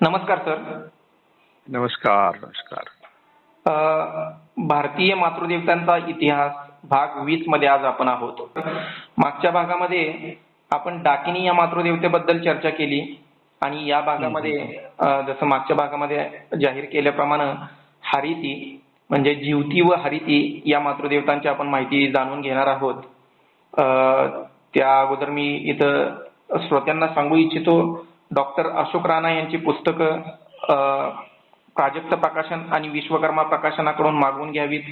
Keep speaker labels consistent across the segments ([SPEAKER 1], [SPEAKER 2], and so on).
[SPEAKER 1] नमस्कार सर.
[SPEAKER 2] नमस्कार नमस्कार.
[SPEAKER 1] भारतीय मातृदेवतांचा इतिहास भाग वीसमध्ये आज आपण आहोत. मागच्या भागामध्ये आपण डाकिनी या मातृदेवतेबद्दल चर्चा केली आणि या भागामध्ये जसं मागच्या भागामध्ये जाहीर केल्याप्रमाणे हरिती म्हणजे जीवती व हरिती या मातृदेवतांची आपण माहिती जाणून घेणार आहोत. त्या अगोदर मी इथं श्रोत्यांना सांगू इच्छितो डॉक्टर अशोक राणा यांची पुस्तकं अ, प्राजक्त प्रकाशन आणि विश्वकर्मा प्रकाशनाकडून मागवून घ्यावीत.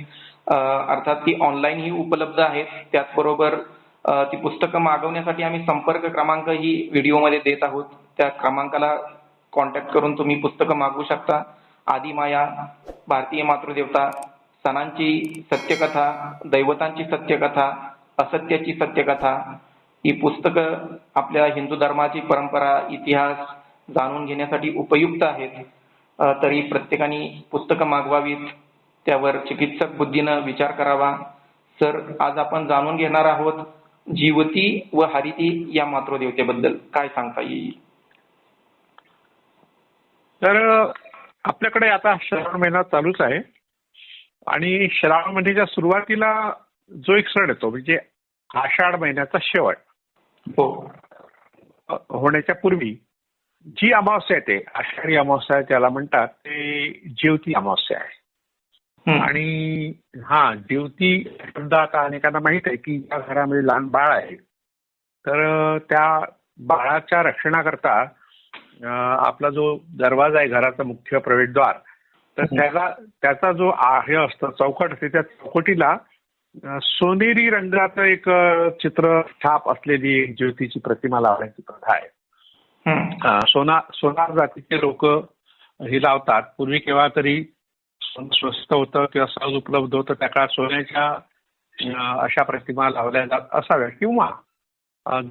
[SPEAKER 1] अर्थात ती ऑनलाईनही उपलब्ध आहेत. त्याचबरोबर ती पुस्तकं मागवण्यासाठी आम्ही संपर्क क्रमांक ही व्हिडिओमध्ये देत आहोत. त्या क्रमांकाला कॉन्टॅक्ट करून तुम्ही पुस्तकं मागवू शकता. आदिमाया भारतीय मातृदेवता सणांची सत्यकथा दैवतांची सत्यकथा असत्याची सत्यकथा ही पुस्तकं आपल्या हिंदू धर्माची परंपरा इतिहास जाणून घेण्यासाठी उपयुक्त आहेत. तरी प्रत्येकाने पुस्तकं मागवावीत त्यावर चिकित्सक बुद्धीनं विचार करावा. सर आज आपण जाणून घेणार आहोत जीवती व हरिती या मातृदेवतेबद्दल. काय सांगता येईल?
[SPEAKER 2] तर आपल्याकडे आता श्रावण महिना चालूच आहे. आणि श्रावण महिन्याच्या सुरुवातीला जो एक सण येतो म्हणजे आषाढ महिन्याचा शेवट.
[SPEAKER 1] हो
[SPEAKER 2] होण्याच्या पूर्वी जी अमावस्या येते आषाढी अमावस्या ज्याला म्हणतात ते जीवती अमावस्या आहे. आणि हा जीवती शब्द आता अनेकांना माहीत आहे की ज्या घरामध्ये लहान बाळ आहे तर त्या बाळाच्या रक्षणाकरता आपला जो दरवाजा आहे घराचा मुख्य प्रवेशद्वार तर. त्याला त्याचा जो आ- हे असतं चौकट असते त्या चौकटीला सोनेरी रंगाचं एक चित्र छाप असलेली एक ज्योतीची प्रतिमा लावण्याची प्रथा आहे. सोना सोनार जातीचे लोक ही लावतात. पूर्वी केव्हा तरी सोनं स्वस्त होतं किंवा सहज उपलब्ध होतं त्या काळात सोन्याच्या अशा प्रतिमा लावल्या जात असाव्या. किंवा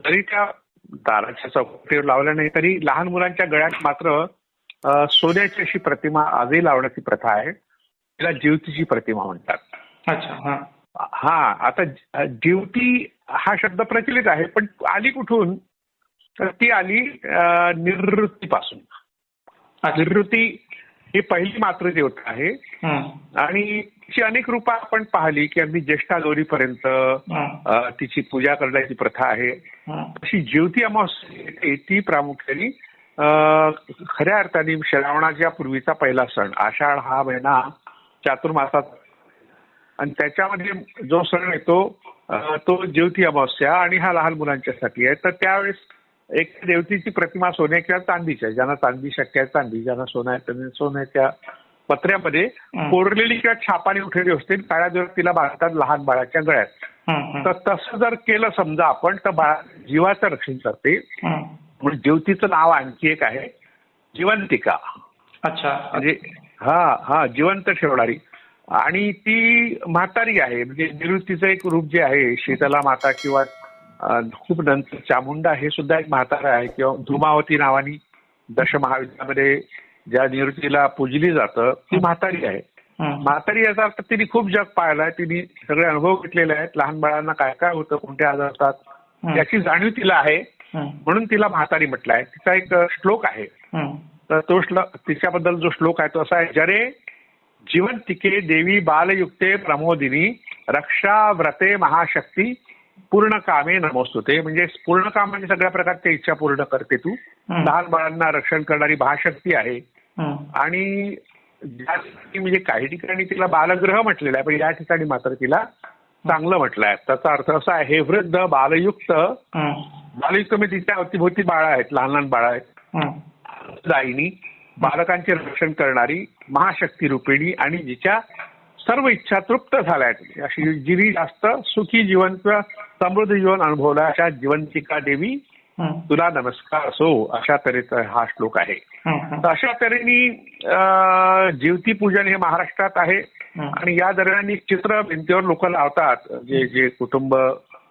[SPEAKER 2] जरी त्या दाराच्या चौकटीवर लावल्या नाही तरी लहान मुलांच्या गळ्यात मात्र सोन्याची अशी प्रतिमा आजही लावण्याची प्रथा आहे. तिला जीवतीची प्रतिमा म्हणतात.
[SPEAKER 1] अच्छा हा
[SPEAKER 2] आता जीवती हा शब्द प्रचलित आहे पण आली कुठून तर ती आली निवृत्तीपासून निवृत्ती ही पहिली मातृदेवता आहे. आणि तिची अनेक रूपं आपण पाहिली की अगदी ज्येष्ठा गौरीपर्यंत. अ, तिची पूजा करण्याची प्रथा आहे. अशी जीवती अमावस्या ती प्रामुख्याने खऱ्या अर्थाने श्रावणाच्या पूर्वीचा पहिला सण आषाढ हा महिना चातुर्मासात आणि त्याच्यामध्ये जो सण येतो तो ज्योती अमावस्या आणि हा लहान मुलांच्यासाठी आहे. तर त्यावेळेस एक देवतीची प्रतिमा सोन्या किंवा चांदीची आहे. ज्यांना चांदी शक्य आहे चांदी ज्यांना सोनं सोन्याच्या पत्र्यामध्ये. कोरलेली किंवा छापाने उठलेली असते काळ्या दिवस तिला बांधतात लहान बाळाच्या गळ्यात. तर तसं जर केलं समजा आपण तर बाळा जीवाचं रक्षण करते. म्हणून ज्योतीचं नाव आणखी एक आहे जिवंतिका.
[SPEAKER 1] अच्छा.
[SPEAKER 2] म्हणजे हा हा जिवंत ठेवणारी. आणि ती म्हातारी आहे म्हणजे निवृत्तीचं एक रूप जे आहे शीतला माता किंवा खूप नंतर चामुंडा हे सुद्धा एक म्हातारा आहे किंवा धुमावती नावानी दशमहाविद्यामध्ये ज्या निवृत्तीला पूजली जातं ती म्हातारी आहे. म्हातारी याचा अर्थ तिने खूप जग पाहिलंय तिने सगळे अनुभव घेतलेले आहेत लहान बाळांना काय काय होतं कोणते आजार
[SPEAKER 1] हम्म.
[SPEAKER 2] याची जाणीव तिला आहे. म्हणून तिला म्हातारी म्हटलं आहे तिचा एक श्लोक आहे. तर तो श्लोक तिच्याबद्दल जो श्लोक आहे तो असा आहे जरे जिवंतिके देवी बालयुक्ते प्रमोदिनी रक्षा व्रते महाशक्ती पूर्ण कामे नमोस्तुते म्हणजे पूर्ण काम म्हणजे सगळ्या प्रकारच्या इच्छा पूर्ण करते तू. लहान बाळांना रक्षण करणारी महाशक्ती आहे. आणि ज्या ठिकाणी म्हणजे काही ठिकाणी तिला बालग्रह म्हटलेलं आहे पण या ठिकाणी मात्र तिला चांगलं म्हटलं आहे त्याचा अर्थ असा आहे हे वृद्ध बालयुक्त. बालयुक्त म्हणजे तिच्या अवतीभोवती बाळा आहेत लहान लहान बाळा आहेत. दायिनी बालकांचे रक्षण करणारी महाशक्ती रूपिणी आणि जिच्या सर्व इच्छा तृप्त झाल्या अशी जिनी जास्त सुखी जीवन किंवा समृद्ध जीवन अनुभवलं अशा जिवंतिका देवी. तुला नमस्कार असो अशा तऱ्हेचा हा श्लोक आहे. तर अशा तऱ्हेने जीवती पूजन हे महाराष्ट्रात आहे. आणि या दरम्यान चित्र भिंतीवर लोक लावतात जे जे कुटुंब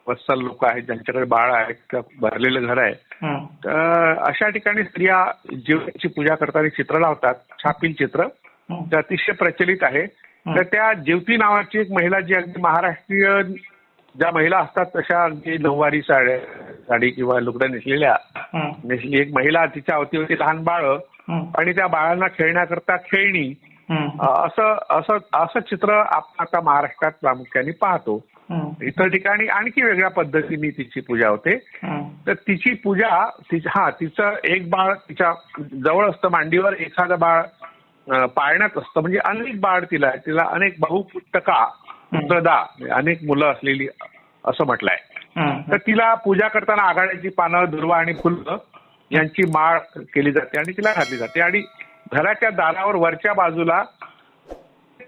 [SPEAKER 2] वत्सल लोक आहेत ज्यांच्याकडे बाळ आहेत किंवा भरलेलं घर आहे. तर अशा ठिकाणी स्त्रिया जीवनाची पूजा करताना चित्र लावतात छापील चित्र. ते अतिशय प्रचलित आहे. तर त्या ज्योती नावाची एक महिला जी अगदी महाराष्ट्रीय ज्या महिला असतात तशा अगदी नऊवारी साड्या साडी किंवा लुगड्या नेसलेल्या. नेसली एक महिला तिच्या अवतीवरती लहान बाळ. आणि त्या बाळांना खेळण्याकरता खेळणी. असं असं असं चित्र आपण आता महाराष्ट्रात प्रामुख्याने पाहतो. इतर ठिकाणी आणखी वेगळ्या पद्धतीने तिची पूजा होते. तर तिची पूजा हा तिचं एक बाळ तिच्या जवळ असतं मांडीवर एखादं बाळ पाळण्यात असतं. म्हणजे अनेक बाळ तिला आहे. तिला अनेक बहुपुस्तका पुत्रदा अनेक मुलं असलेली असं म्हटलंय.
[SPEAKER 1] हं,
[SPEAKER 2] तर तिला पूजा करताना आघाड्याची पानं दुर्वा आणि फुलं यांची माळ केली जाते आणि तिला घातली जाते. आणि घराच्या दारावर वरच्या बाजूला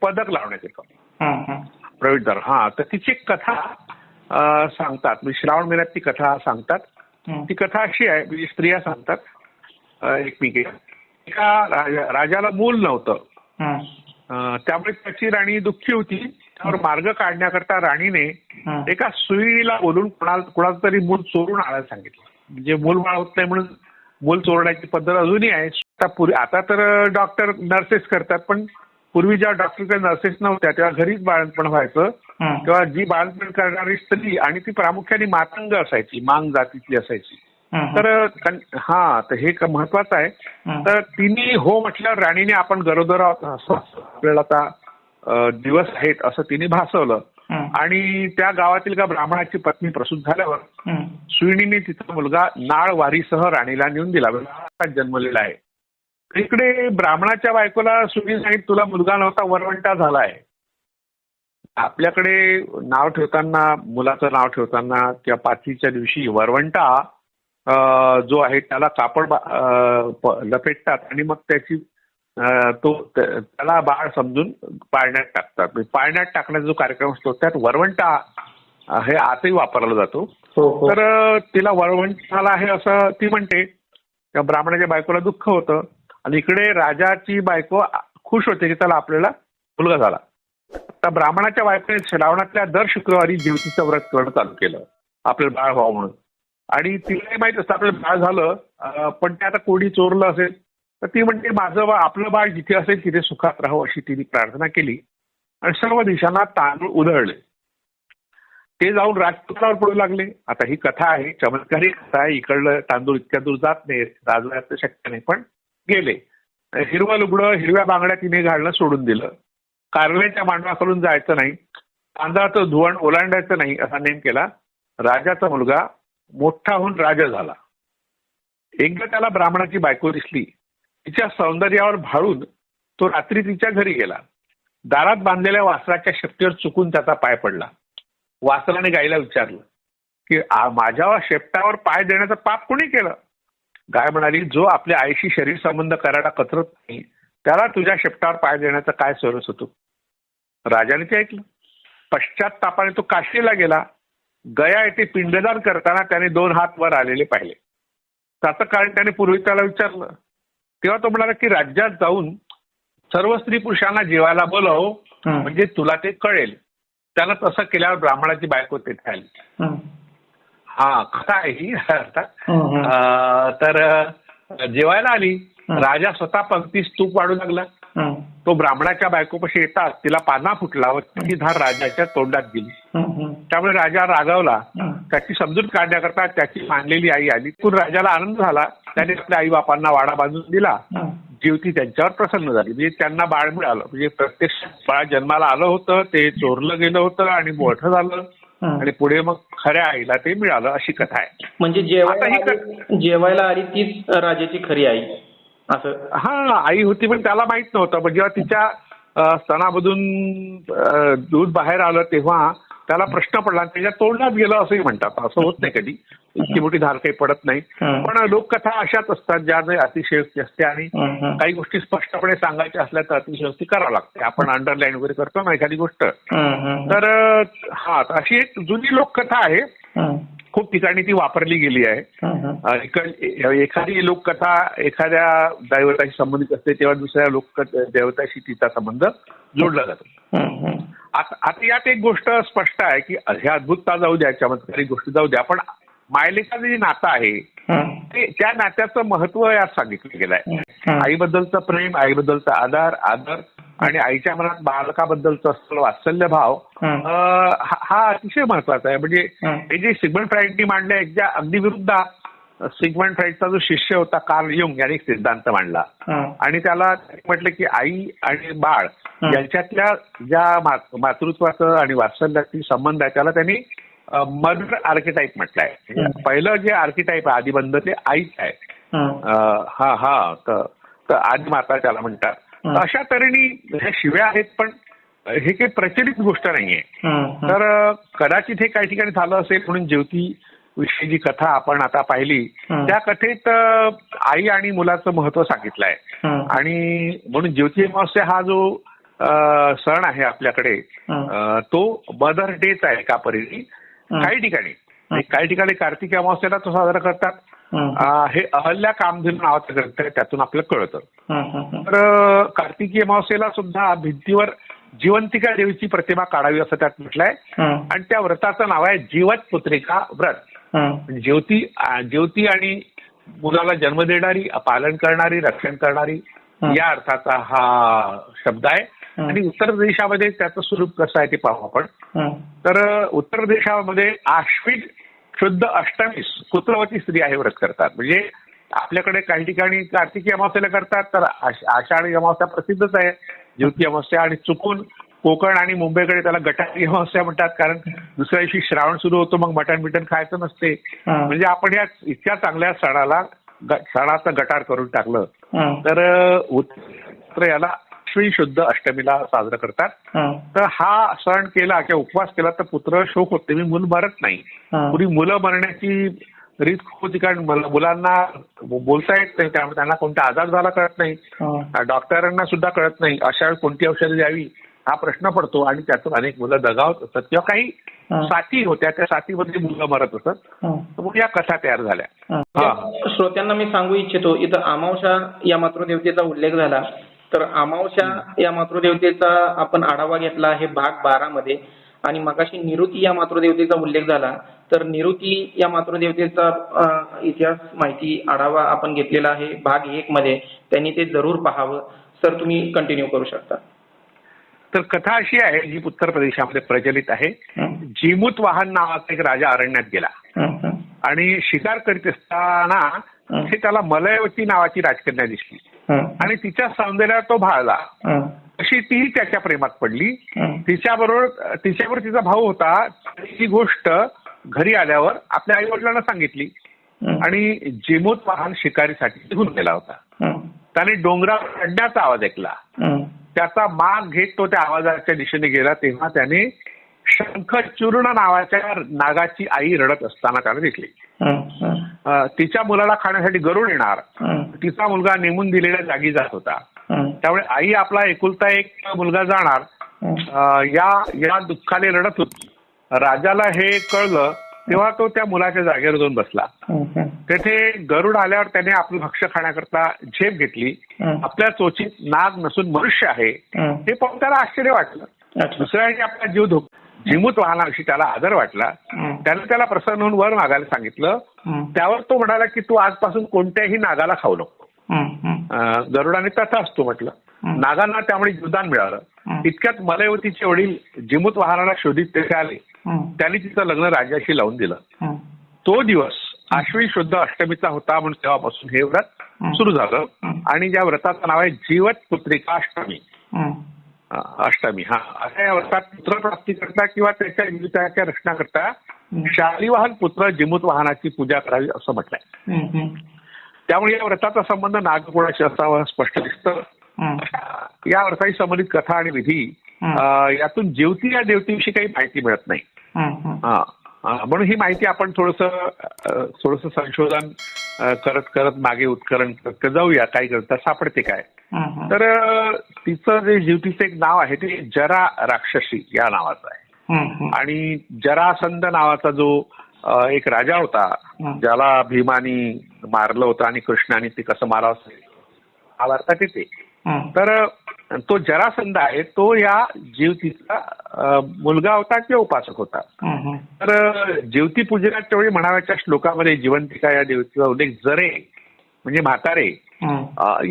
[SPEAKER 2] पदक लावण्यात येतं. प्रवेशद्वार हा तर तिची एक कथा सांगतात. म्हणजे श्रावण महिन्यात ती कथा सांगतात. ती कथा अशी आहे म्हणजे स्त्रिया सांगतात अ, एकमेकीला एका राजा- राजाला मूल नव्हतं. त्यामुळे त्याची राणी दुःखी होती. त्यावर मार्ग काढण्याकरता राणीने. एका सुईणीला बोलून कोणाला कोणाचं तरी मूल चोरून आणायला सांगितलं. म्हणजे मूल बाळ होत नाही म्हणून मूल चोरण्याची पद्धत अजूनही आहे. आता तर डॉक्टर नर्सेस करतात पण पूर्वी ज्या डॉक्टरकडे नर्सेस नव्हत्या तेव्हा घरीच बाळणपण व्हायचं. तेव्हा जी बाळणपण करणारी स्त्री आणि ती प्रामुख्याने मातंग असायची मांग जातीतली असायची. तर हा तर हे महत्वाचं आहे. तर तिने हो म्हटल्यावर राणीने आपण गरोदर आपल्याला आता दिवस आहेत असं तिने भासवलं. आणि त्या गावातील का ब्राह्मणाची पत्नी प्रसूत झाल्यावर. सुईणीने तिचा मुलगा नाळ वारीसह राणीला नेऊन दिला. महाराष्ट्रात जन्मलेला आहे. इकडे ब्राह्मणाच्या बायकोला सुईणी सांगितलं तुला मुलगा नव्हता वरवंटा झालाय. आपल्याकडे नाव ठेवताना मुलाचं नाव ठेवताना किंवा पाचवीच्या दिवशी वरवंटा जो आहे त्याला कापड लपेटतात आणि मग त्याची तो त्याला बाळ समजून पाळण्यात टाकतात. म्हणजे पाळण्यात टाकण्याचा जो कार्यक्रम असतो त्यात वरवंटा हे आजही वापरला जातो.
[SPEAKER 1] हो हो.
[SPEAKER 2] तर तिला वरवंटाला आहे असं ती म्हणते. त्या ब्राह्मणाच्या बायकोला दुःख होतं. आणि इकडे राजाची बायको खुश होते की त्याला आपल्याला मुलगा झाला. आता ब्राह्मणाच्या बायकोने श्रावणातल्या दर शुक्रवारी जीवतीचं व्रत करणं चालू केलं. आपलं बाळ व्हावं म्हणून. आणि तिलाही माहीत असतं आपलं बाळ झालं पण ते आता कोणी चोरलं असेल तर ती म्हणते माझं बा आपलं बाळ जिथे असेल तिथे सुखात राहावं अशी तिने प्रार्थना केली. आणि सर्व दिशांना तांदूळ उधळले. ते जाऊन राजपुत्रावर पडू लागले. आता ही कथा आहे चमत्कारी कथा आहे. इकडलं तांदूळ इतक्या दूर जात नाही राजवाड्यात शक्य नाही पण गेले. हिरवं लुगडं हिरव्या बांगड्या तिने घालणं सोडून दिलं. कारल्याच्या मांडवाखालून जायचं नाही. तांदळाचं धुवण ओलांडायचं नाही असा नेम केला. राजाचा मुलगा मोठा होऊन राजा झाला. एकदा त्याला ब्राह्मणाची बायको दिसली. तिच्या सौंदर्यावर भाळून तो रात्री तिच्या घरी गेला. दारात बांधलेल्या वासराच्या शेपटीवर चुकून त्याचा पाय पडला. वासराने गाईला विचारलं की माझ्या शेपटावर पाय देण्याचं पाप कोणी केलं? गाय म्हणाली जो आपल्या आईशी शरीर संबंध करायला कचरत नाही त्याला तुझ्या शेपटावर पाय देण्याचा काय सरस होतो? राजाने ते ऐकलं. पश्चातापाने तो काशीला गेला. गया येथे पिंडदान करताना त्याने दोन हात वर आलेले पाहिले. त्याचं कारण त्याने पूर्वी त्याला विचारलं. तेव्हा तो म्हणाला की राज्यात जाऊन सर्व स्त्री पुरुषांना जेवायला बोलव म्हणजे तुला ते कळेल. त्यानं तसं केल्यावर ब्राह्मणाची बायको तेथे आली.
[SPEAKER 1] हं,
[SPEAKER 2] कथा आहे ही अर्थात तर जेवायला आली. राजा स्वतः पंक्तीस तूप वाढू लागला. तो ब्राह्मणाच्या बायकोपाशी येतात तिला पाना फुटला व ती धार राजाच्या तोंडात गेली. त्यामुळे राजा रागावला. त्याची समजूत काढण्याकरता त्याची मानलेली आई आली. तिथून राजाला आनंद झाला. त्याने आपल्या आई बापांना वाडा बांधून दिला. जीवती त्यांच्यावर प्रसन्न झाली. म्हणजे त्यांना बाळ मिळालं. म्हणजे प्रत्यक्ष बाळ जन्माला आलं होतं. ते चोरलं गेलं होतं आणि मोठं झालं. आणि पुढे मग खऱ्या आईला ते मिळालं अशी कथा आहे.
[SPEAKER 1] म्हणजे जेवायला आली- जेवायला आली तीच राजाची खरी आई असं.
[SPEAKER 2] हा आई होती पण त्याला माहीत नव्हतं. पण जेव्हा तिच्या स्तनामधून दूध बाहेर आलं तेव्हा त्याला प्रश्न पडला आणि त्याच्या तोंडात गेलं असंही म्हणतात. असं होत नाही कधी. इतकी मोठी धार काही पडत नाही. पण लोककथा अशाच असतात ज्या अतिशयोक्ती असते आणि. काही गोष्टी स्पष्टपणे सांगायच्या असल्या तर अतिशयोक्ती करावं लागते. आपण अंडरलाईन वगैरे करतो ना एखादी गोष्ट. तर हा अशी एक जुनी लोककथा आहे. खूप ठिकाणी ती वापरली गेली आहे एखादी लोककथा एखाद्या दैवताशी संबंधित असते तेव्हा दुसऱ्या लोक देवताशी तिचा संबंध जोडला जातो. आता यात एक गोष्ट स्पष्ट आहे की हे अद्भुतता जाऊ द्या चमत्कारी गोष्टी जाऊ द्या पण मायलेखाचं जे नातं आहे. ते त्या नात्याचं महत्त्व यात सांगितलं गेलं आहे. आईबद्दलचं प्रेम आईबद्दलचा आधार आदर आणि आईच्या मनात बालकाबद्दलचं असलेलं वात्सल्य भाव
[SPEAKER 1] हं.
[SPEAKER 2] अतिशय महत्त्वाचा आहे म्हणजे
[SPEAKER 1] हं.
[SPEAKER 2] जे सिग्मंड फ्राईडनी मांडले एकदा अगदी विरुद्ध सिगमंड फ्राईडचा जो शिष्य होता कार्ल युंग यांनी एक सिद्धांत मांडला आणि त्याला म्हटलं की आई आणि बाळ. यांच्यातल्या ज्या मातृत्वाचं आणि वात्सल्यातील संबंध आहे त्याला त्यांनी मदर आर्किटाईप म्हटलंय
[SPEAKER 1] हं.
[SPEAKER 2] म्हणजे पहिलं जे आर्किटाईप आहे आदिबंध ते आईच आहे
[SPEAKER 1] हं,
[SPEAKER 2] हा तर तर आदी माता त्याला म्हणतात अशा तऱ्हेने ह्या शिव्या आहेत पण हे काही प्रचलित गोष्ट नाहीये. तर कदाचित हे काही ठिकाणी झालं असेल म्हणून ज्योती विषयी जी कथा आपण आता पाहिली. त्या कथेत आई आणि मुलाचं महत्त्व सांगितलंय.
[SPEAKER 1] हं,
[SPEAKER 2] आणि म्हणून ज्योती अमावस्या हा जो सण आहे आपल्याकडे तो मदर डेच आहे एका परीने
[SPEAKER 1] हं.
[SPEAKER 2] काही ठिकाणी. काही ठिकाणी कार्तिकी अमावस्याला तो साजरा करतात.
[SPEAKER 1] हं,
[SPEAKER 2] अहल्या कामधेनू नावाचं ग्रंथ आहे त्यातून आपल्याला कळतं. तर कार्तिकी अमावस्येला सुद्धा भिंतीवर जिवंतिका देवीची प्रतिमा काढावी असं त्यात म्हटलंय आणि त्या व्रताचं नाव आहे जीवत पुत्रिका व्रत. ज्योती ज्योती आणि मुलाला जन्म देणारी पालन करणारी रक्षण करणारी. या अर्थाचा हा शब्द आहे. आणि उत्तर देशामध्ये त्याचं स्वरूप कसं आहे ते पाहू आपण. तर उत्तर देशामध्ये आश्विन शुद्ध अष्टमीस पुत्रवती स्त्रिया हे व्रत करतात म्हणजे आपल्याकडे काही ठिकाणी कार्तिकी अमावस्याला करतात तर आष- आषाढी अमावस्या प्रसिद्धच आहे ज्योती अमावस्या आणि चुकून कोकण आणि मुंबईकडे त्याला गटारी अमावस्या म्हणतात कारण दुसऱ्या दिवशी श्रावण सुरू होतो मग मटण बिटन खायचं नसते. म्हणजे आपण या इतक्या चांगल्या सणाला सणाचं गटार करून टाकलं. तर याला अश्विन शुद्ध अष्टमीला साजरं करतात
[SPEAKER 1] हं.
[SPEAKER 2] तर हा सण केला किंवा उपवास केला तर पुत्र शोक होते मी मूल मरत नाही. पूर्वी मुलं मरण्याची रीत खूप होती कारण मुल- मुलांना बोलता येत नाही त्यामुळे त्यांना कोणता आजार झाला कळत नाही. डॉक्टरांना सुद्धा कळत नाही अशा वेळी कोणती औषधं द्यावी हा प्रश्न पडतो आणि त्यातून अनेक मुलं दगावत असतात किंवा काही. साथी होत्या त्या साथीमध्ये मुलं मरत असत. मग या कथा तयार झाल्या.
[SPEAKER 1] श्रोत्यांना मी सांगू इच्छितो इथं अमावस्या या मातृदेवतेचा उल्लेख झाला तर अमावस्या या मातृदेवतेचा आपण आढावा घेतला आहे भाग बारा मध्ये आणि मगाशी निरुती या मातृदेवतेचा उल्लेख झाला. तर निरुती या मातृदेवतेचा इतिहास माहिती आढावा आपण घेतलेला आहे भाग एक मध्ये त्यांनी ते जरूर पाहावं. सर तुम्ही कंटिन्यू करू शकता.
[SPEAKER 2] तर कथा अशी आहे जी उत्तर प्रदेशामध्ये प्रचलित आहे. जीमूत वाहन नावाचा एक राजा अरण्यात गेला. आणि शिकार करीत असताना
[SPEAKER 1] हं.
[SPEAKER 2] त्याला मलयवती नावाची राजकन्या दिसली. आणि तिच्या सौंदर्यात तो भाळला. अशी ती त्याच्या प्रेमात पडली. तिच्याबरोबर तिच्यावर तिचा भाऊ होता ही गोष्ट घरी आल्यावर आपल्या आई वडिलांना सांगितली. आणि जिमूत वाहन शिकारीसाठी निघून गेला होता. त्याने डोंगरावर रडण्याचा आवाज ऐकला. त्याचा माग घेत तो त्या आवाजाच्या दिशेने गेला तेव्हा त्याने शंखचूर्ण नावाच्या नागाची आई रडत असताना त्याला दिसली तिच्या मुलाला खाण्यासाठी गरुड येणार. तिचा मुलगा नेमून दिलेल्या जागी जात होता. त्यामुळे आई आपला एकुलता एक मुलगा जाणार या या दुःखाने रडत होती राजाला हे कळलं तेव्हा तो त्या मुलाच्या जागेवर जाऊन बसला. तेथे गरुड आल्यावर त्याने आपलं भक्ष्य खाण्याकरता झेप घेतली. आपल्या चोचीत नाग नसून मनुष्य आहे
[SPEAKER 1] हं.
[SPEAKER 2] पाहून त्याला आश्चर्य वाटलं. दुसऱ्या आपला जीव धोक जिमूत वाहनाविषयी त्याला आदर वाटला. त्याने त्याला प्रसन्न होऊन वर मागायला सांगितलं. त्यावर तो म्हणाला की तू आजपासून कोणत्याही नागाला खाऊ नको गरुडाने तथा असतो म्हटलं. नागांना त्यामुळे जीवदान मिळालं. इतक्यात मलयवतीचे वडील जिमूत वाहनाला शोधित तेथे आले. त्यांनी तिचं लग्न राजाशी लावून दिलं. तो दिवस आश्विन शुद्ध अष्टमीचा होता म्हणून तेव्हापासून हे व्रत. सुरू झालं. आणि ज्या व्रताचं नाव आहे जीवत पुत्रिका अष्टमी अष्टमी. हा अशा या व्रतात पुत्रप्राप्ती करता किंवा त्याच्या जीविताच्या रचना करता शालिवाहन पुत्र जिमूत वाहनाची पूजा करावी असं म्हटलंय. त्यामुळे या व्रताचा संबंध नागकुळाशी असावा स्पष्ट दिसतं. या व्रताशी संबंधित कथा आणि विधी यातून जेवती या देवतीविषयी काही माहिती मिळत नाही. म्हणून ही माहिती आपण थोडस थोडस संशोधन करत करत मागे उत्करण करत जाऊया काही ग्रंथ सापडते काय. तर तिचं जे जीवतीचं एक नाव आहे ते जरा राक्षसी या नावाचं आहे. आणि जरासंध नावाचा जो एक राजा होता. ज्याला भीमानी मारलं होतं आणि कृष्णाने ते कसं मारावं वार्ता येते. तर तो जरासंध आहे तो या जीवतीचा मुलगा होता किंवा उपासक होता. तर जीवती पूजनाच्या वेळी म्हणाव्याच्या श्लोकामध्ये जिवंतिका या देवतीचा उल्लेख जरे म्हणजे म्हातारे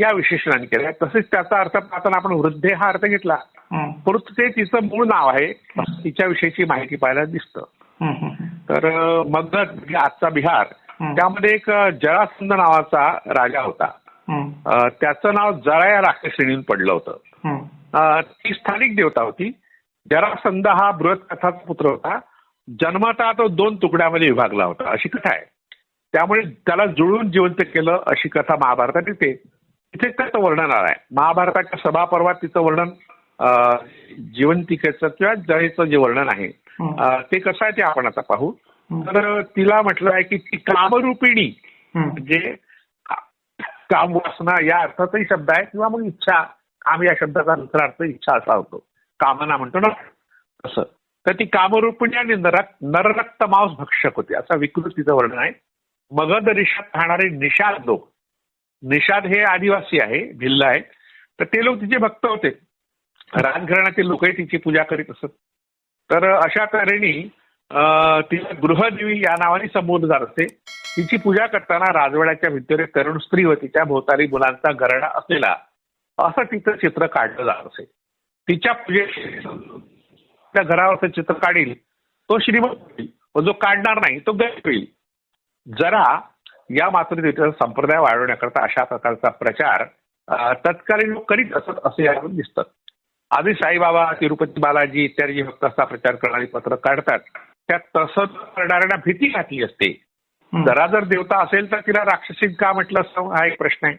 [SPEAKER 2] या विशेषणाने केला तसेच त्याचा अर्थ पाहताना आपण वृद्धे हा अर्थ घेतला. परंतु ते तिचं मूळ नाव आहे तिच्याविषयीची माहिती पाहायला दिसतं. तर अं, मगध म्हणजे आजचा बिहार. त्यामध्ये एक जरासंध नावाचा राजा होता त्याचं नाव जरा या राक्षसिणीहून पडलं होतं. ती स्थानिक देवता होती. जरासंध हा बृहत कथाचा पुत्र होता. जन्मता तो दोन तुकड्यामध्ये विभागला होता. अशी कथा आहे. त्यामुळे त्याला जुळून जिवंत केलं अशी कथा महाभारतात येते. तिथे त्याचं वर्णन आलं आहे महाभारताच्या सभापर्वात तिचं वर्णन जिवंतिकेचं किंवा जळेचं जे वर्णन आहे ते कसं आहे ते आपण आता पाहू. तर तिला म्हटलं आहे की ती कामरूपिणी. म्हणजे काम वासना या अर्थाचाही शब्द आहे किंवा मग इच्छा. काम या शब्दाचा दुसरा अर्थ इच्छा असा होतो. कामना म्हणतो ना. तसं तर ती कामरूपिणी आणि नरक नररक्त मांस भक्षक होती. असा विकृतीचं वर्णन आहे. मगध रिषात राहणारे निषाद लोक. निषाद हे आदिवासी आहे भिल्ल आहे. तर ते लोक तिचे भक्त होते. राजघराण्यातील लोकही तिची पूजा करीत असत. तर अशा तऱ्हेने तिला गृहदेवी या नावाने संबोधलं जात असे तिची पूजा करताना राजवाड्याच्या भिंतीवर एक तरुण स्त्री होती. त्या भोवताली मुलांचा गरडा असलेला असं तिचं चित्र काढलं जात असे. तिच्या पूजेशी त्या घरावरचं चित्र काढील तो श्रीमंत होईल. व जो काढणार नाही तो गरीब होईल. जरा या मातृदेवतेचा संप्रदाय वाढवण्याकरता अशा प्रकारचा प्रचार तत्कालीन लोक करीत असत असे यावरून दिसतं. आधी साईबाबा तिरुपती बालाजी इत्यादी भक्तांचा भक्त प्रचार करणारी पत्र काढतात. त्यात तसं करणाऱ्यांना भीती घातली असते. जरा जर देवता असेल तर तिला राक्षसी का म्हटलं असं हा एक प्रश्न आहे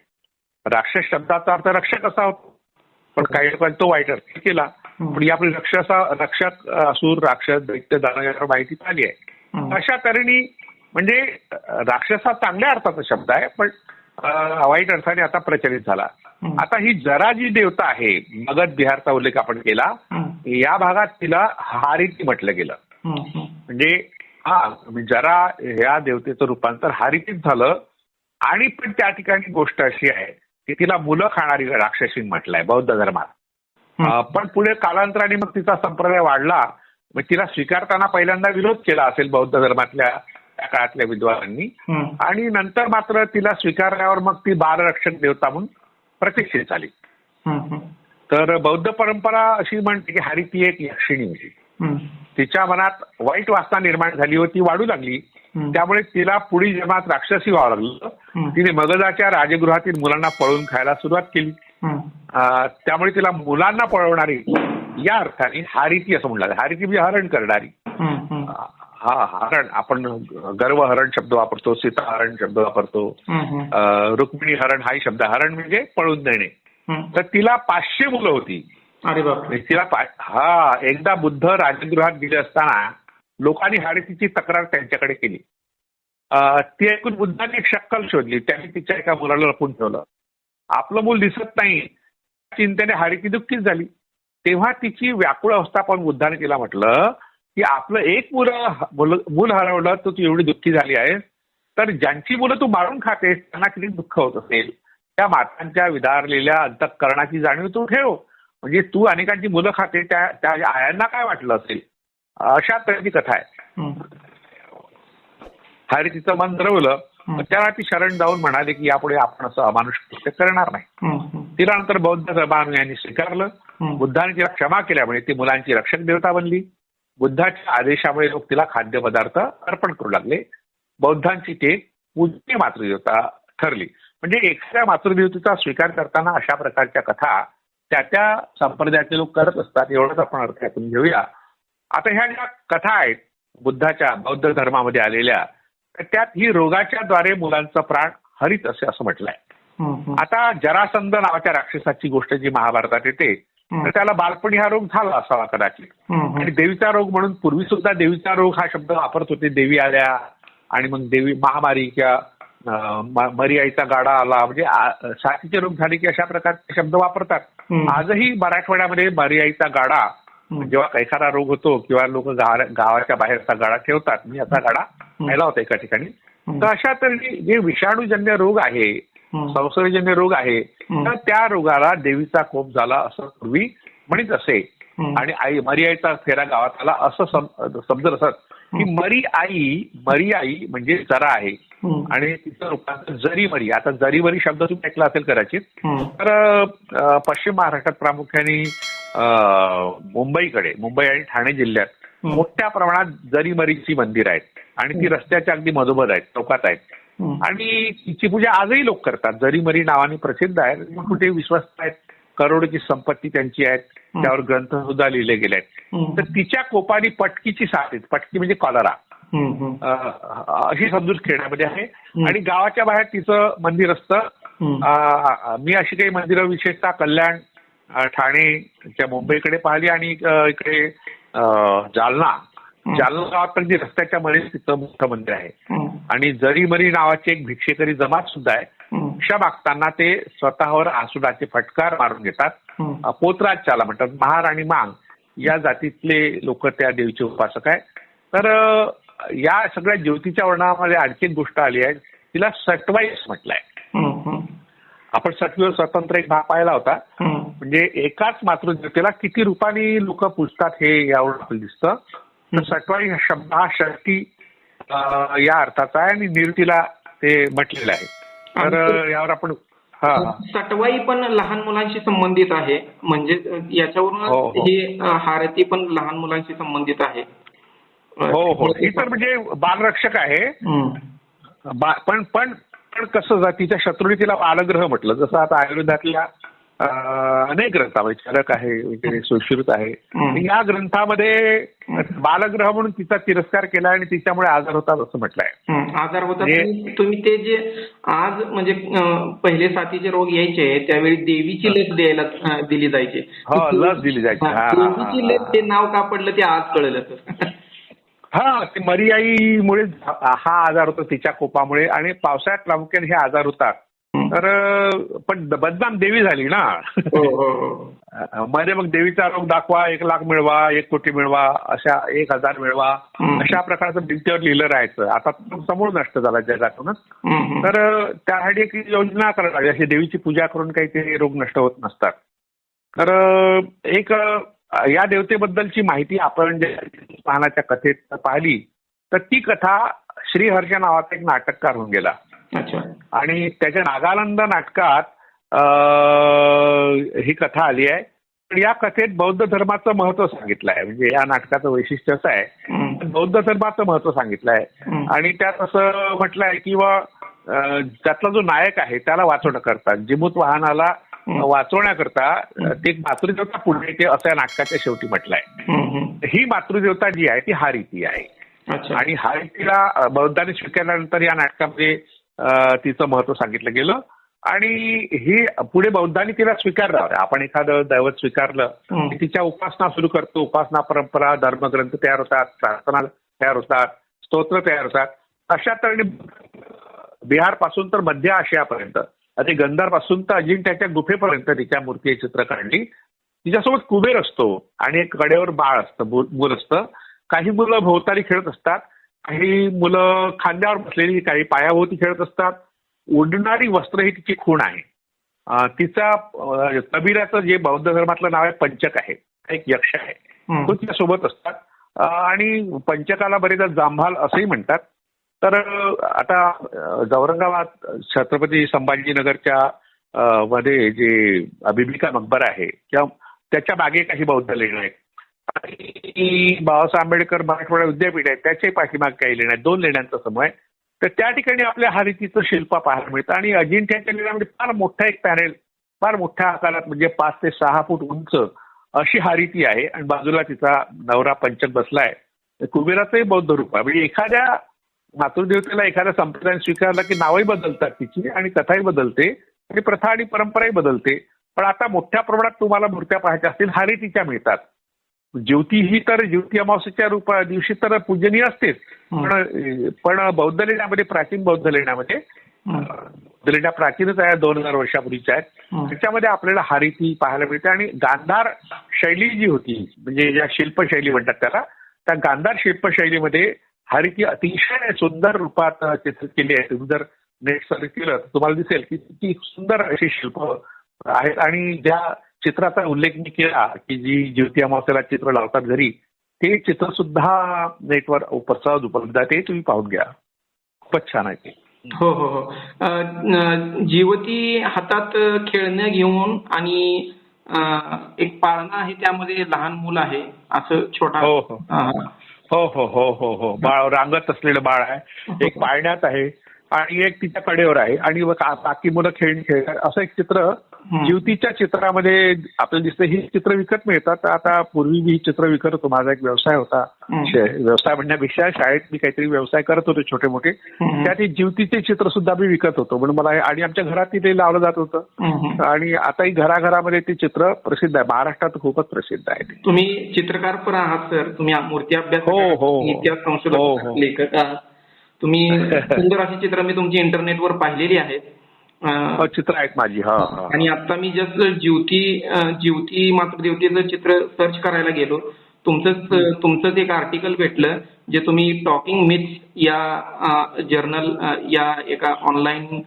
[SPEAKER 2] राक्षस शब्दाचा अर्थ रक्षक असा होतो पण काही लोकांनी तो वाईट अर्थ केला. पण ही आपली रक्षसा रक्षक असुर राक्षस दैत्य दानव यावर माहिती आली आहे. अशा तऱ्हेने म्हणजे राक्षस हा चांगल्या अर्थाचा शब्द आहे पण वाईट अर्थाने आता प्रचलित झाला. आता ही जरा जी देवता आहे मगध बिहारचा उल्लेख आपण केला. या भागात तिला हारिती म्हटलं गेलं. म्हणजे हा जरा ह्या देवतेचं रूपांतर हारितीत झालं. आणि पण त्या ठिकाणी गोष्ट अशी आहे की तिला मुलं खाणारी राक्षसी म्हटलंय बौद्ध धर्मात. पण पुढे कालांतराने मग तिचा संप्रदाय वाढला. मग तिला स्वीकारताना पहिल्यांदा विरोध केला असेल बौद्ध धर्मातल्या त्या काळातल्या विद्वानांनी. आणि नंतर मात्र तिला स्वीकारल्यावर मग ती बालरक्षक देवता म्हणून प्रतिष्ठित झाली. तर बौद्ध परंपरा अशी म्हणते की हरिती एक यक्षिणी होती. तिच्या मनात वाईट वासना निर्माण झाली होती वाढू लागली. त्यामुळे तिला पुढील जन्मात राक्षसी व्हावं लागलं. तिने मगधाच्या राजगृहातील मुलांना पळून खायला सुरुवात केली. त्यामुळे तिला मुलांना पळवणारी या अर्थाने हारिती असं म्हणलं. हारिती म्हणजे हरण करणारी.
[SPEAKER 1] हं.
[SPEAKER 2] हरण. आपण गर्व हरण शब्द वापरतो सीता हरण शब्द वापरतो. रुक्मिणी हरण हाही शब्द. हरण म्हणजे पळून देणे. तर तिला पाचशे मुलं होती.
[SPEAKER 1] अरे बापरे.
[SPEAKER 2] तिला हा एकदा बुद्ध राजगृहात गेले असताना लोकांनी हारितीची तक्रार त्यांच्याकडे केली. अं, ती ऐकून बुद्धांनी एक शक्कल शोधली. त्यांनी तिच्या एका मुलाला लपून ठेवलं. आपलं मूल दिसत नाही. चिंतेने हारिती दुःखीच झाली. तेव्हा तिची व्याकुळ अवस्था पण बुद्धाने तिला म्हटलं की आपलं एक मुलं मुलं- मूल हरवलं तर तू एवढी दुःखी झाली आहेस. तर ज्यांची मुलं तू मारून खातेस त्यांना किती दुःख होत असेल? त्या मातांच्या विदारलेल्या अंतःकरणाची जाणीव तू ठेव. म्हणजे तू अनेकांची मुलं खाते त्या त्या आयांना काय वाटलं असेल अशा तऱ्हेची कथा आहे. हरी तिचं मन धरवलं. त्याला ती शरण जाऊन म्हणाले की यापुढे आपण असं अमानुष कृत्य करणार नाही. तिला नंतर बौद्ध धर्मानुयांनी स्वीकारलं. बुद्धाने तिला क्षमा केल्यामुळे ती मुलांची रक्षक देवता बनली बुद्धाच्या आदेशामुळे लोक तिला खाद्यपदार्थ अर्पण करू लागले बौद्धांची ते पूज्य मातृदेवता ठरली म्हणजे एखाद्या मातृदेवतेचा स्वीकार करताना अशा प्रकारच्या कथा त्या त्या संप्रदायाचे लोक करत असतात एवढंच आपण अर्थ ऐकून घेऊया आता ह्या ज्या कथा आहेत बुद्धाच्या बौद्ध धर्मामध्ये आलेल्या तर त्यात ही रोगाच्या द्वारे मुलांचं प्राण हरित असे असं म्हटलंय. आता जरासंध नावाच्या राक्षसाची गोष्ट जी महाभारतात येते तर त्याला बालपणी हा रोग झाला असावा कदाचित. आणि देवीचा रोग म्हणून पूर्वी सुद्धा देवीचा रोग हा शब्द वापरत होते देवी आल्या आणि मग देवी महामारी किंवा मरी आईचा गाडा आला म्हणजे साथीचे रोग झाले की अशा प्रकारचे शब्द वापरतात. आजही मराठवाड्यामध्ये मरी आईचा गाडा. जेव्हा एखादा रोग होतो किंवा लोक गावाच्या बाहेरचा गाडा ठेवतात मी असा गाडा पाहिला होता एका ठिकाणी. तर अशा तऱ्हेने जे विषाणूजन्य रोग आहे. संसर्गजन्य रोग आहे. तर त्या रोगाला देवीचा कोप झाला असं पूर्वी म्हणत असे. आणि आई मरी आईचा फेरा गावात आला असं सम- समजत असत की मरी आई मरी आई म्हणजे जरा आहे. आणि तिचं रूपांतर जरी मरी आता जरी मरी शब्द तुम्ही ऐकला असेल कदाचित. तर पश्चिम महाराष्ट्रात प्रामुख्याने मुंबईकडे मुंबई आणि ठाणे जिल्ह्यात मोठ्या प्रमाणात जरीमरीची मंदिर आहेत आणि ती रस्त्याच्या अगदी मधोमध आहेत चौकात आहेत. आणि तिची पूजा आजही लोक करतात. जरीमरी नावाने प्रसिद्ध आहे कुठे विश्वस्त आहेत? करोडची संपत्ती त्यांची आहे त्यावर ग्रंथ सुद्धा लिहिले गेले आहेत. तर तिच्या कोपानी पटकीची साथ आहे पटकी म्हणजे कॉलरा. अशी समजूत खेड्यामध्ये आहे. आणि गावाच्या बाहेर तिचं मंदिर असतं. मी अशी काही मंदिरं विशेषतः कल्याण ठाणे मुंबईकडे पाहिली आणि इकडे जालना. जालना गावात पण रस्त्याच्या मध्ये तिचं मोठं मंदिर आहे. आणि जरीमरी नावाची एक भिक्षेकरी जमात सुद्धा आहे. भिक्षा मागताना ते स्वतःवर आसुडाचे फटकार मारून घेतात. त्याला म्हणतात महार आणि मांग. या जातीतले लोक त्या देवीचे उपासक आहे तर या सगळ्या ज्योतीच्या वर्णामध्ये आणखी गोष्ट आली आहे. तिला सटवाईस म्हटलंय. आपण सटवीवर स्वतंत्र एक भाग पाहिला होता. म्हणजे एकाच मातृदेवतेला किती रूपाने लोक पुजतात हे यावर आपल्याला दिसतं. सटवाई हा शब्द हा अ, या अर्थाचा आहे आणि निर्तीला ते म्हटलेलं आहे. तर यावर आपण.
[SPEAKER 1] सटवाई पण लहान मुलांशी संबंधित आहे. म्हणजे याच्यावरून
[SPEAKER 2] हो, हो.
[SPEAKER 1] ही हारती पण लहान मुलांशी संबंधित आहे.
[SPEAKER 2] हो हो. ही तर म्हणजे बालरक्षक आहे. पण पण पण कसं तिच्या शत्रूने तिला बालग्रह म्हटलं. जसं आता आयुर्वेदातल्या अनेक ग्रंथामध्ये चरक आहे वगैरे सुश्रुत आहे. या ग्रंथामध्ये बालग्रह म्हणून तिचा तिरस्कार केला आणि तिच्यामुळे आजार होतात असं म्हटलंय.
[SPEAKER 1] आजार होतात
[SPEAKER 2] म्हणजे-
[SPEAKER 1] तुम्ही- ते जे आज म्हणजे पहिले साथीचे रोग यायचे त्यावेळी देवीची लस द्यायला दिली जायची
[SPEAKER 2] हो, लस दिली जायची.
[SPEAKER 1] देवीची लस. ते नाव का पडलं ते आज कळलं तर
[SPEAKER 2] हा ते मरियाईमुळे हा आजार होतो तिच्या कोपामुळे आणि पावसाळ्यात प्रामुख्याने हे आजार होतात. तर पण बदनाम देवी झाली ना. मध्ये मग देवीचा रोग दाखवा एक लाख मिळवा एक कोटी मिळवा अशा एक हजार मिळवा. अशा प्रकारचं भिंतीवर लिहिलं राहायचं. आता समोर नष्ट झाला जगातूनच. तर त्यासाठी एक योजना करायला लागली अशी देवीची पूजा करून काही ते रोग नष्ट होत नसतात. तर एक या देवतेबद्दलची माहिती आपण जे कथेत पाहिली तर ती कथा श्रीहर्ष नावाचा एक नाटककार होऊन गेला.
[SPEAKER 1] अच्छा.
[SPEAKER 2] आणि त्याच्या नागानंद नाटकात ही कथा आली आहे. पण या कथेत बौद्ध धर्माचं महत्त्व सांगितलं आहे. म्हणजे या नाटकाचं वैशिष्ट्य असं आहे. बौद्ध धर्माचं महत्त्व सांगितलं आहे. आणि त्यात असं म्हटलं आहे की त्यातला जो नायक आहे त्याला वाचवणं करतात. जिमूत वाहनाला. वाचवण्याकरता ते मातृदेवता पुढे येते असं या नाटकाच्या शेवटी म्हटलंय.
[SPEAKER 1] हम्म, हम्म.
[SPEAKER 2] ही मातृदेवता जी आहे ती हा रीती आहे. आणि हा रीतीला बौद्धांनी स्वीकारल्यानंतर या नाटकामध्ये तिचं महत्त्व सांगितलं गेलं. आणि ही पुढे बौद्धांनी तिला स्वीकारलं. आपण एखादं दैवत स्वीकारलं. की तिच्या उपासना सुरू करतो. उपासना परंपरा धर्मग्रंथ तयार होतात प्रार्थना तयार होतात स्तोत्र तयार होतात. अशा तऱ्हेने बिहारपासून तर मध्य आशियापर्यंत ते गंधारपासून तर अजिंठ्याच्या गुफेपर्यंत तिच्या मूर्ती चित्र काढली तिच्यासोबत कुबेर असतो आणि एक कडेवर बाळ असतं मूल असतं. काही मुलं भोवताली खेळत असतात. काही मुलं खांद्यावर बसलेली काही पायाभोवती खेळत असतात. उडणारी वस्त्र ही तिची खूण आहे. तिचा कबीराचं जे बौद्ध धर्मातलं नाव आहे पंचक आहे. एक यक्ष आहे. तो तिच्या सोबत असतात आणि पंचकाला बरेचदा जांभाल असंही म्हणतात. तर आता औरंगाबाद छत्रपती संभाजीनगरच्या मध्ये जे बिबिका मकबरा आहे किंवा त्याच्यामागे काही बौद्ध लेण्या आहेत. आणि बाबासाहेब आंबेडकर मराठवाडा विद्यापीठ आहे त्याचे पाठीमाग काही लेण्या आहेत दोन लेण्यांचा समूह आहे. तर त्या ठिकाणी आपल्या हरितीचं शिल्प पाहायला मिळतं आणि अजिंठ्याच्या लेण्यामध्ये फार मोठा एक पॅनेल फार मोठ्या आकारात म्हणजे पाच ते सहा फूट उंच अशी हारीती आहे आणि बाजूला तिचा नवरा पंचक बसलाय कुबेराचंही बौद्ध रूप आहे. म्हणजे एखाद्या मातृदेवतेला एखाद्या संप्रदायाने स्वीकारला की नावही बदलतात तिची आणि कथाही बदलते आणि प्रथा आणि परंपराही बदलते. पण आता मोठ्या प्रमाणात तुम्हाला मूर्त्या पाहायच्या असतील हा मिळतात. ज्योती ही तर ज्योती अमावस्येच्या रूप दिवशी तर पूजनीय असतेच. पण पण बौद्ध लेण्यामध्ये प्राचीन बौद्ध लेण्यामध्ये. बौद्ध लेण्या प्राचीनच आहे दोन हजार वर्षापूर्वीच्या आहेत. त्याच्यामध्ये आपल्याला हा रीती पाहायला मिळते आणि गांधार शैली जी होती म्हणजे ज्या शिल्पशैली म्हणतात त्याला त्या गांधार शिल्पशैलीमध्ये हा रीती अतिशय सुंदर रूपात चित्रित केली आहे. तुम्ही जर नेट सर्च केलं तर तुम्हाला दिसेल की ती सुंदर अशी शिल्प आहेत. आणि ज्या चित्राचा उल्लेख मी केला की जी ज्योती अमावस्याला चित्र लावतात घरी ते चित्र सुद्धा नेटवर उप- सहज उपलब्ध आहे ते तुम्ही पाहून घ्या. खूपच छान आहे ते.
[SPEAKER 1] हो हो हो. जीवती हातात खेळणं घेऊन आणि एक पाळणा आहे त्यामध्ये लहान मुलं आहे असं छोटा
[SPEAKER 2] हो हो.
[SPEAKER 1] हा.
[SPEAKER 2] हो हो हो हो हो. बाळ रांगत असलेलं बाळ आहे. एक पाळण्यात आहे आणि एक तिच्या कडेवर आहे. आणि बाकी मुलं खेळ खेळतात. असं एक चित्र
[SPEAKER 1] हम्म.
[SPEAKER 2] युवतीच्या चित्रामध्ये आपल्याला दिसतं ही चित्र विकत मिळतात आता पूर्वी मी ही चित्र विकत होतो माझा एक व्यवसाय होता व्यवसाय म्हणण्यापेक्षा शाळेत मी काहीतरी व्यवसाय करत होते छोटे मोठे. त्यात ही जिवतीचे चित्र सुद्धा मी विकत होतो म्हणून मला हे- आणि आमच्या घरात ते लावलं जात होतं. आणि आताही घराघरामध्ये ते चित्र प्रसिद्ध आहे महाराष्ट्रात खूपच प्रसिद्ध आहे.
[SPEAKER 1] तुम्ही चित्रकार पण आहात सर तुम्ही मूर्ती अभ्यास
[SPEAKER 2] हो, हो, हो.
[SPEAKER 1] इतिहास
[SPEAKER 2] हो,
[SPEAKER 1] संशोधक
[SPEAKER 2] हो.
[SPEAKER 1] लेखक आहात तुम्ही सुंदर अशी चित्र मी तुमची इंटरनेटवर पाहिलेली आहेत
[SPEAKER 2] हो, चित्र आहेत माझी हा हा.
[SPEAKER 1] आणि आता मी जस्ट ज्योती अं, ज्योती मातृदेवतेचं चित्र सर्च करायला गेलो. तुमचंच तुमचंच एक आर्टिकल भेटलं जे तुम्ही टॉकिंग मिथ्स या जर्नल या एका ऑनलाईन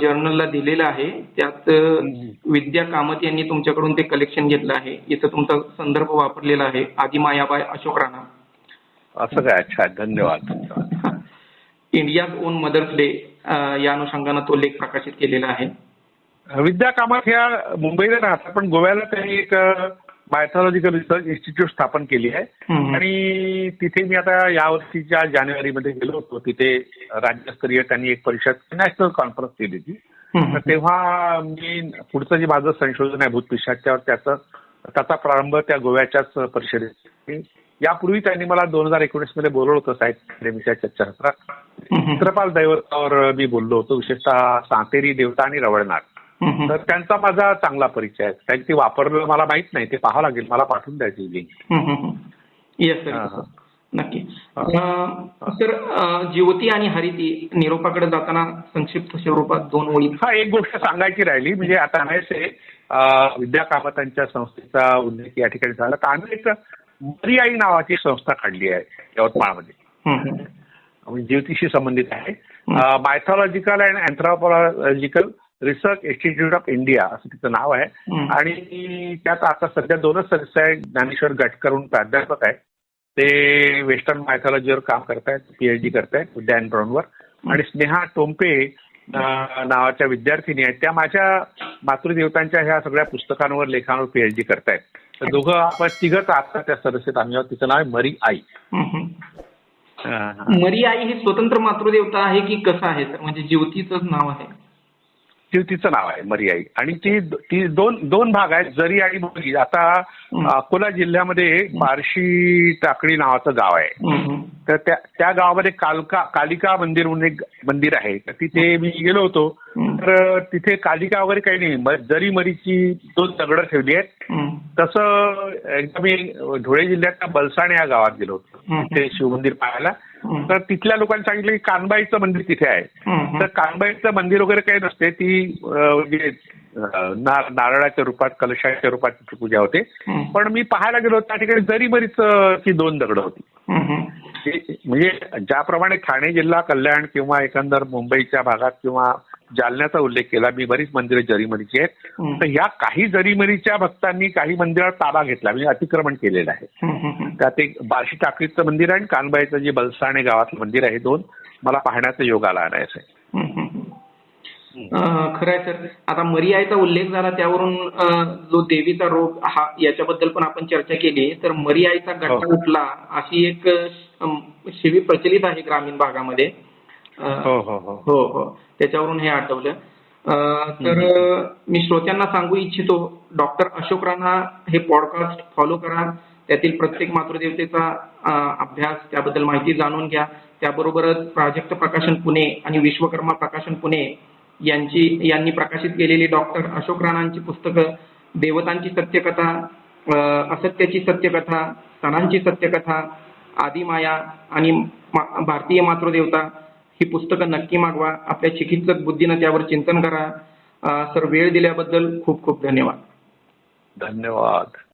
[SPEAKER 1] जर्नलला दिलेलं आहे. त्यात विद्या कामत यांनी तुमच्याकडून ते कलेक्शन घेतलं आहे. इथं तुमचा संदर्भ वापरलेला आहे. आदी मायाबाई अशोक राणा.
[SPEAKER 2] असं काय? अच्छा धन्यवाद. धन्यवाद
[SPEAKER 1] इंडियाज ओन मदर्स डे या अनुषंगानं तो लेख प्रकाशित केलेला आहे.
[SPEAKER 2] विद्या कामत ह्या मुंबईला राहतात पण गोव्याला त्यांनी एक मायथॉलॉजिकल रिसर्च इन्स्टिट्यूट स्थापन केली आहे. आणि तिथे मी आता यावर्षीच्या जानेवारीमध्ये गेलो होतो. तिथे राज्यस्तरीय त्यांनी एक परिषद नॅशनल कॉन्फरन्स केली होती. तर तेव्हा मी पुढचं जे माझं संशोधन आहे भूतपिशाच्यावर त्याचं त्याचा प्रारंभ त्या गोव्याच्याच परिषदेत. यापूर्वी त्यांनी मला दोन हजार एकोणीसमध्ये बोलवलं होतं साहित्य अकादमीच्या चर्चासत्रात. चित्रपाल दैवतावर मी बोललो होतो विशेषतः सांतेरी देवता आणि रवळनाथ. तर त्यांचा माझा चांगला परिचय आहे त्यांनी ते वापरलं मला माहीत नाही ते पाहावं लागेल मला पाठवून द्यायची लिंक
[SPEAKER 1] येस सर. नक्की सर ज्योती आणि हरिती निरोपाकडे जाताना संक्षिप्त स्वरूपात दोन ओळी
[SPEAKER 2] हा एक गोष्ट सांगायची राहिली म्हणजे आता विद्या कामतांच्या संस्थेचा उल्लेख या ठिकाणी झाला तर आम्ही एक मरियाई नावाची संस्था काढली आहे यवतमाळमध्ये. ज्योतिषी संबंधित आहे. Mythological and anthropological research institute of India असं तिचं नाव आहे. आणि त्यात आता सध्या दोनच सदस्य आहेत. ज्ञानेश्वर गटकरून प्राध्यापक आहे. ते वेस्टर्न मायथॉलॉजीवर काम करतायत पीएचडी करतायत उद्यान ब्राऊनवर आणि स्नेहा टोंपे नावाच्या विद्यार्थिनी आहेत. त्या माझ्या मातृदेवतांच्या ह्या सगळ्या पुस्तकांवर लेखांवर पीएचडी करतायत तर दोघं आपण तिघच आता त्या सदस्यात आम्ही आहोत. तिचं नाव आहे मरी आई.
[SPEAKER 1] मरी आई ही स्वतंत्र मातृदेवता आहे की कसं आहे म्हणजे ज्योतीचंच नाव आहे.
[SPEAKER 2] तिचं नाव आहे मरियाई आणि ती ती दोन दोन भाग आहेत जरी आणि मोरी आता अकोला जिल्ह्यामध्ये बार्शी टाकळी नावाचं गाव आहे. तर त्या त्या गावामध्ये कालका कालिका मंदिर म्हणून एक मंदिर आहे तर तिथे मी गेलो होतो. तर तिथे कालिका वगैरे काही नाही जरी मरीची दोन दगडं ठेवली आहेत. तसं एकदा मी धुळे जिल्ह्यातल्या बलसाणे या गावात गेलो होतो. तिथे शिवमंदिर पाहायला. तर तिथल्या लोकांनी सांगितलं की कानबाईचं मंदिर तिथे आहे. तर कानबाईचं मंदिर वगैरे काही नसते ती म्हणजे नारळाच्या रूपात कलशाच्या रूपात तिची पूजा होते. पण मी पाहायला गेलो त्या ठिकाणी जरी बरीच ती दोन दगड होती म्हणजे ज्याप्रमाणे ठाणे जिल्हा कल्याण किंवा एकंदर मुंबईच्या भागात किंवा जालन्याचा उल्लेख केला मी बरीच मंदिरं जरीमरीची आहेत. तर ह्या काही जरीमरीच्या भक्तांनी काही मंदिरात ताबा घेतला म्हणजे अतिक्रमण केलेलं आहे. त्यात एक बार्शी टाकळीचं मंदिर आहे आणि कानबाईचं जे बलसाणे गावातलं मंदिर आहे दोन मला पाहण्याचा योग आला आणायचं आहे
[SPEAKER 1] हम्म. अं, खरं आहे सर आता मरी आईचा उल्लेख झाला त्यावरून जो देवीचा रोग हा याच्याबद्दल पण आपण चर्चा केली. तर मरी आईचा गट्टा
[SPEAKER 2] हो.
[SPEAKER 1] उठला अशी एक शिवी प्रचलित आहे ग्रामीण भागामध्ये.
[SPEAKER 2] हो हो हो.
[SPEAKER 1] हो त्याच्यावरून हे आठवलं. तर मी श्रोत्यांना सांगू इच्छितो डॉक्टर अशोक राणा हे पॉडकास्ट फॉलो करा. त्यातील प्रत्येक मातृदेवतेचा अभ्यास त्याबद्दल माहिती जाणून घ्या. त्याबरोबरच प्राजक्त प्रकाशन पुणे आणि विश्वकर्मा प्रकाशन पुणे यांची यांनी प्रकाशित केलेली डॉक्टर अशोक राणांची पुस्तकं देवतांची सत्यकथा अं, असत्याची सत्यकथा सणांची सत्यकथा आदिमाया आणि भारतीय मातृदेवता ही पुस्तकं नक्की मागवा. आपल्या चिकित्सक बुद्धीनं त्यावर चिंतन करा. अं, सर वेळ दिल्याबद्दल खूप खूप धन्यवाद.
[SPEAKER 2] धन्यवाद.